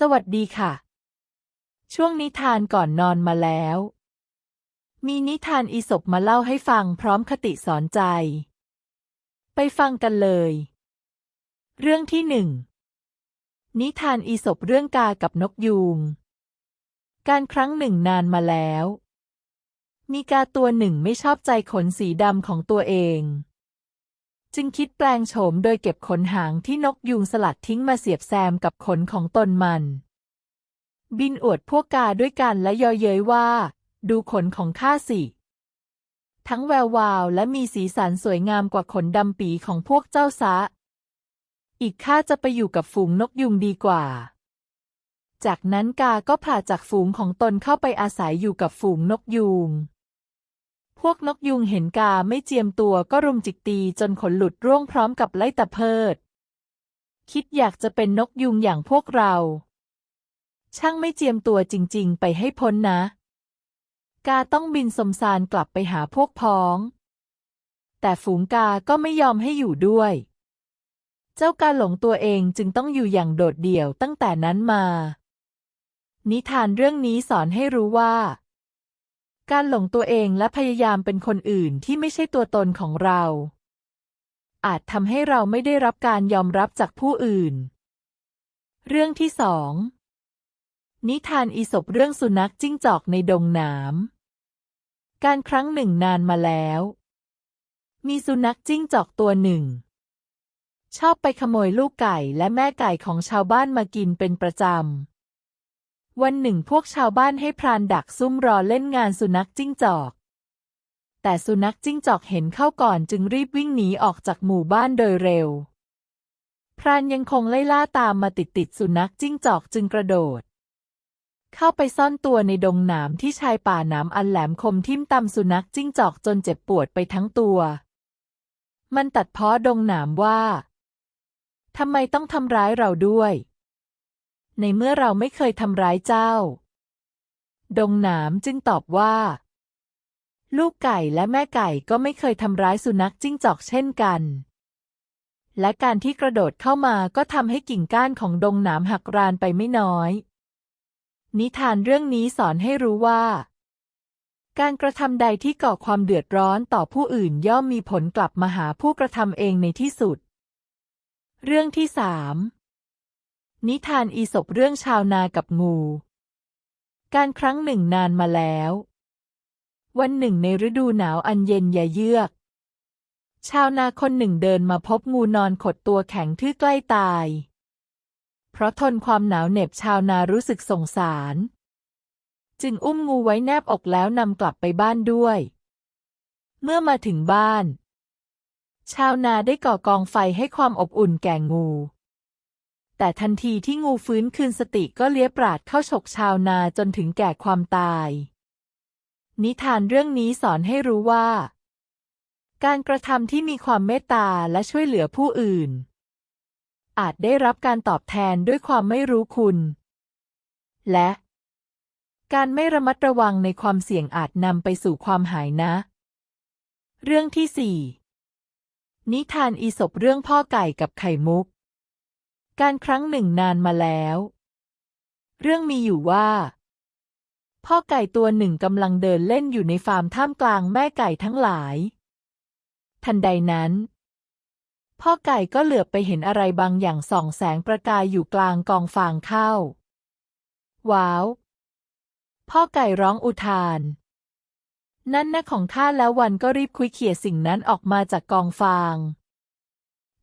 สวัสดีค่ะ ช่วงนิทานก่อนนอนมาแล้ว มีนิทานอีสปมาเล่าให้ฟังพร้อมคติสอนใจ ไปฟังกันเลย เรื่องที่หนึ่งนิทานอีสปเรื่องกากับนกยูง การครั้งหนึ่งนานมาแล้ว มีกาตัวหนึ่งไม่ชอบใจขนสีดำของตัวเอง จึงคิดแปลงโฉมโดยเก็บขนหางที่นกยูงสลัดทิ้งมาเสียบแซมกับขนของตนมัน บินอวดพวกกาด้วยกันและยอเย้ยว่า ดูขนของข้าสิ ทั้งแวววาวและมีสีสันสวยงามกว่าขนดำปีของพวกเจ้าซะ อีกข้าจะไปอยู่กับฝูงนกยุงดีกว่า จากนั้นกาก็ผ่าจากฝูงของตนเข้าไปอาศัยอยู่กับฝูงนกยูง พวกนกยุงเห็นกาไม่เจียมตัวก็รุมจิกตีจนขนหลุดร่วงพร้อมกับไล่ตะเพิด คิดอยากจะเป็นนกยุงอย่างพวกเรา ช่างไม่เจียมตัวจริง ๆ ไปให้พ้นนะ กาต้องบินสมสารกลับไปหาพวกพ้อง แต่ฝูงกาก็ไม่ยอมให้อยู่ด้วย เจ้ากาหลงตัวเองจึงต้องอยู่อย่างโดดเดี่ยวตั้งแต่นั้นมา นิทานเรื่องนี้สอนให้รู้ว่า การหลงตัวเองและพยายามเป็นคนอื่นที่ไม่ใช่ตัวตนของเรา อาจทำให้เราไม่ได้รับการยอมรับจากผู้อื่น เรื่องที่สองนิทานอีสปเรื่องสุนัขจิ้งจอกในดงหนามการครั้งหนึ่งนานมาแล้ว มีสุนัขจิ้งจอกตัวหนึ่ง ชอบไปขโมยลูกไก่และแม่ไก่ของชาวบ้านมากินเป็นประจำ วันหนึ่งพวกชาวบ้านให้พรานดักซุ่มรอเล่นงานสุนัขจิ้งจอก แต่สุนัขจิ้งจอกเห็นเข้าก่อนจึงรีบวิ่งหนีออกจากหมู่บ้านโดยเร็ว พรานยังคงไล่ล่าตามมาติดติดสุนัขจิ้งจอกจึงกระโดด เข้าไปซ่อนตัวในดงหนามที่ชายป่าหนามอันแหลมคมทิ่มตำสุนัขจิ้งจอกจนเจ็บปวดไปทั้งตัว มันตัดเพ้อดงหนามว่าทำไมต้องทำร้ายเราด้วย ในเมื่อเราไม่เคยทำร้ายเจ้า ดงหนามจึงตอบว่า ลูกไก่และแม่ไก่ก็ไม่เคยทำร้ายสุนัขจิ้งจอกเช่นกัน และการที่กระโดดเข้ามาก็ทำให้กิ่งก้านของดงหนามหักรานไปไม่น้อย นิทานเรื่องนี้สอนให้รู้ว่า การกระทำใดที่ก่อความเดือดร้อนต่อผู้อื่นย่อมมีผลกลับมาหาผู้กระทำเองในที่สุด เรื่องที่สาม นิทานอีสปเรื่องชาวนากับงู การครั้งหนึ่งนานมาแล้ว วันหนึ่งในฤดูหนาวอันเย็นยาเยือก ชาวนาคนหนึ่งเดินมาพบงูนอนขดตัวแข็งทื่อใกล้ตาย เพราะทนความหนาวเหน็บชาวนารู้สึกสงสาร จึงอุ้มงูไว้แนบอกแล้วนำกลับไปบ้านด้วย เมื่อมาถึงบ้าน ชาวนาได้ก่อกองไฟให้ความอบอุ่นแก่งู แต่ทันทีที่งูฟื้นคืนสติก็เลี้ยปราดเข้าฉกชาวนาจนถึงแก่ความตาย นิทานเรื่องนี้สอนให้รู้ว่า การกระทำที่มีความเมตตาและช่วยเหลือผู้อื่น อาจได้รับการตอบแทนด้วยความไม่รู้คุณ และ การไม่ระมัดระวังในความเสี่ยงอาจนำไปสู่ความหายนะ เรื่องที่สี่นิทานอีสปเรื่องพ่อไก่กับไข่มุก การครั้งหนึ่งนานมาแล้ว เรื่องมีอยู่ว่า พ่อไก่ตัวหนึ่งกำลังเดินเล่นอยู่ในฟาร์มท่ามกลางแม่ไก่ทั้งหลาย ทันใดนั้น พ่อไก่ก็เหลือบไปเห็นอะไรบางอย่างส่องแสงประกายอยู่กลางกองฟางข้าว ว้าว พ่อไก่ร้องอุทาน นั่นนะของข้าแล้ววันก็รีบคุยเขี่ยสิ่งนั้นออกมาจากกองฟาง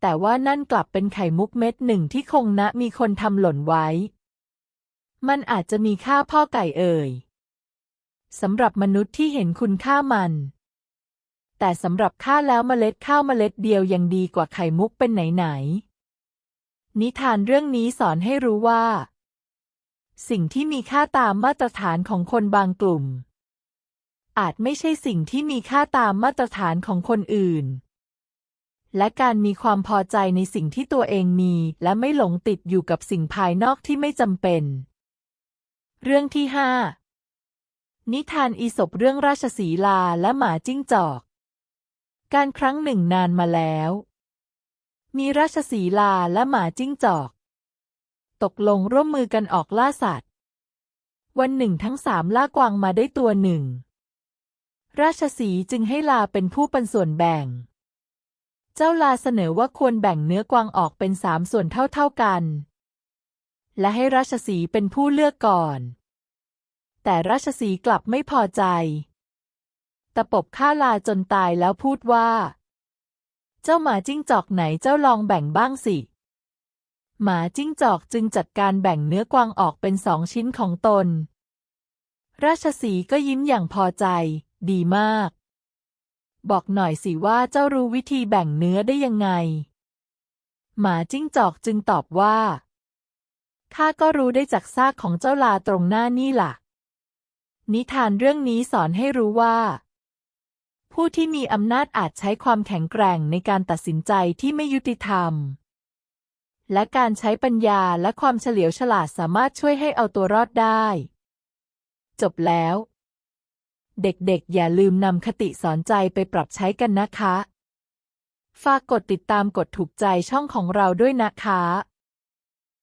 แต่ว่านั่นกลับเป็นไข่มุกเม็ดหนึ่งที่คงนะมีคนทำหล่นไว้ มันอาจจะมีค่าพ่อไก่เอ่ยสำหรับมนุษย์ที่เห็นคุณค่ามัน แต่สำหรับข้าแล้วเมล็ดข้าวเมล็ดเดียวยังดีกว่าไข่มุกเป็นไหนๆนิทานเรื่องนี้สอนให้รู้ว่า สิ่งที่มีค่าตามมาตรฐานของคนบางกลุ่ม อาจไม่ใช่สิ่งที่มีค่าตามมาตรฐานของคนอื่น และการมีความพอใจในสิ่งที่ตัวเองมี และไม่หลงติดอยู่กับสิ่งภายนอกที่ไม่จำเป็น เรื่องที่ห้านิทานอีสปเรื่องราชสีลาและหมาจิ้งจอก การครั้งหนึ่งนานมาแล้ว มีราชสีลาและหมาจิ้งจอก ตกลงร่วมมือกันออกล่าสัตว์ วันหนึ่งทั้งสามล่ากวางมาได้ตัวหนึ่ง ราชสีจึงให้ลาเป็นผู้ปันส่วนแบ่ง เจ้าลาเสนอว่าควรแบ่งเนื้อกวางออกเป็นสามส่วนเท่าๆกัน และให้ราชสีเป็นผู้เลือกก่อน แต่ราชสีกลับไม่พอใจ ตะปบฆ่าลาจนตายแล้วพูดว่า เจ้าหมาจิ้งจอกไหนเจ้าลองแบ่งบ้างสิ หมาจิ้งจอกจึงจัดการแบ่งเนื้อกวางออกเป็นสองชิ้นของตน ราชสีก็ยิ้มอย่างพอใจ ดีมาก บอกหน่อยสิว่าเจ้ารู้วิธีแบ่งเนื้อได้ยังไง หมาจิ้งจอกจึงตอบว่าข้าก็รู้ได้จากซากของเจ้าลาตรงหน้านี่ล่ะ นิทานเรื่องนี้สอนให้รู้ว่า ผู้ที่มีอำนาจอาจใช้ความแข็งแกร่งในการตัดสินใจที่ไม่ยุติธรรม และการใช้ปัญญาและความเฉลียวฉลาดสามารถช่วยให้เอาตัวรอดได้ จบแล้ว เด็กๆ อย่าลืมนำคติสอนใจไปปรับใช้กันนะคะ ฝากกดติดตามกดถูกใจช่องของเราด้วยนะคะ